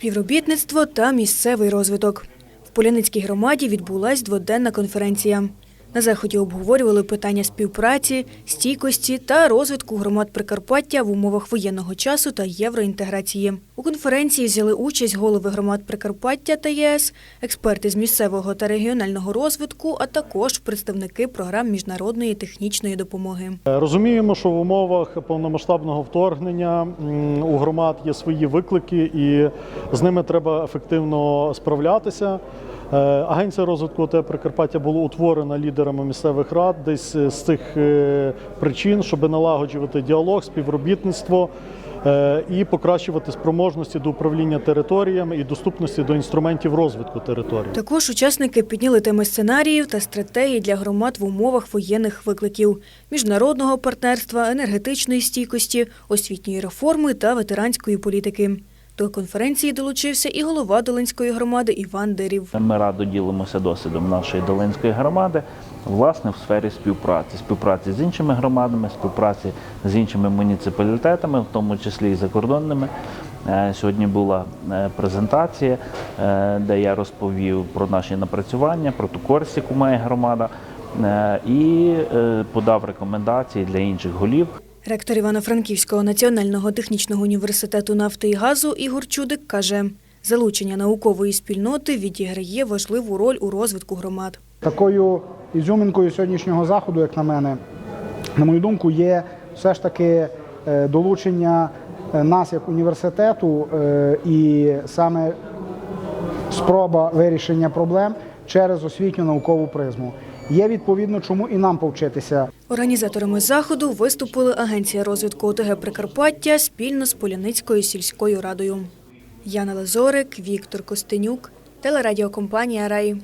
співробітництво та місцевий розвиток. В Поляницькій громаді відбулась дводенна конференція. На заході обговорювали питання співпраці, стійкості та розвитку громад Прикарпаття в умовах воєнного часу та євроінтеграції. У конференції взяли участь голови громад Прикарпаття та ЄС, експерти з місцевого та регіонального розвитку, а також представники програм міжнародної технічної допомоги. Розуміємо, що в умовах повномасштабного вторгнення у громад є свої виклики, і з ними треба ефективно справлятися. Е, Агенція розвитку ОТ Прикарпаття була утворена лідерами місцевих рад десь е, з цих е, причин, щоб налагоджувати діалог, співробітництво і покращувати спроможності до управління територіями і доступності до інструментів розвитку територій. Також учасники підняли теми сценаріїв та стратегій для громад в умовах воєнних викликів, міжнародного партнерства, енергетичної стійкості, освітньої реформи та ветеранської політики. До конференції долучився і голова Долинської громади Іван Дирів. Ми радо ділимося досвідом нашої Долинської громади, власне, в сфері співпраці, співпраці з іншими громадами, співпраці з іншими муніципалітетами, в тому числі і закордонними. Е, Сьогодні була е, презентація, е, де я розповів про наші напрацювання, про ту користь, яку має громада, і подав рекомендації для інших голів Ректор Івано-Франківського національного технічного університету нафти і газу Ігор Чудик каже, залучення наукової спільноти відіграє важливу роль у розвитку громад. Такою ізюмінкою сьогоднішнього заходу, як на мене, на мою думку, є все ж таки е, долучення е, нас як університету е, і саме спроба вирішення проблем через освітню наукову призму. Є відповідно, чому і нам повчитися Організаторами заходу виступили Агенція розвитку ОТГ Прикарпаття спільно з Поляницькою сільською радою. Яна Лазорик, Віктор Костенюк, телерадіокомпанія Рай.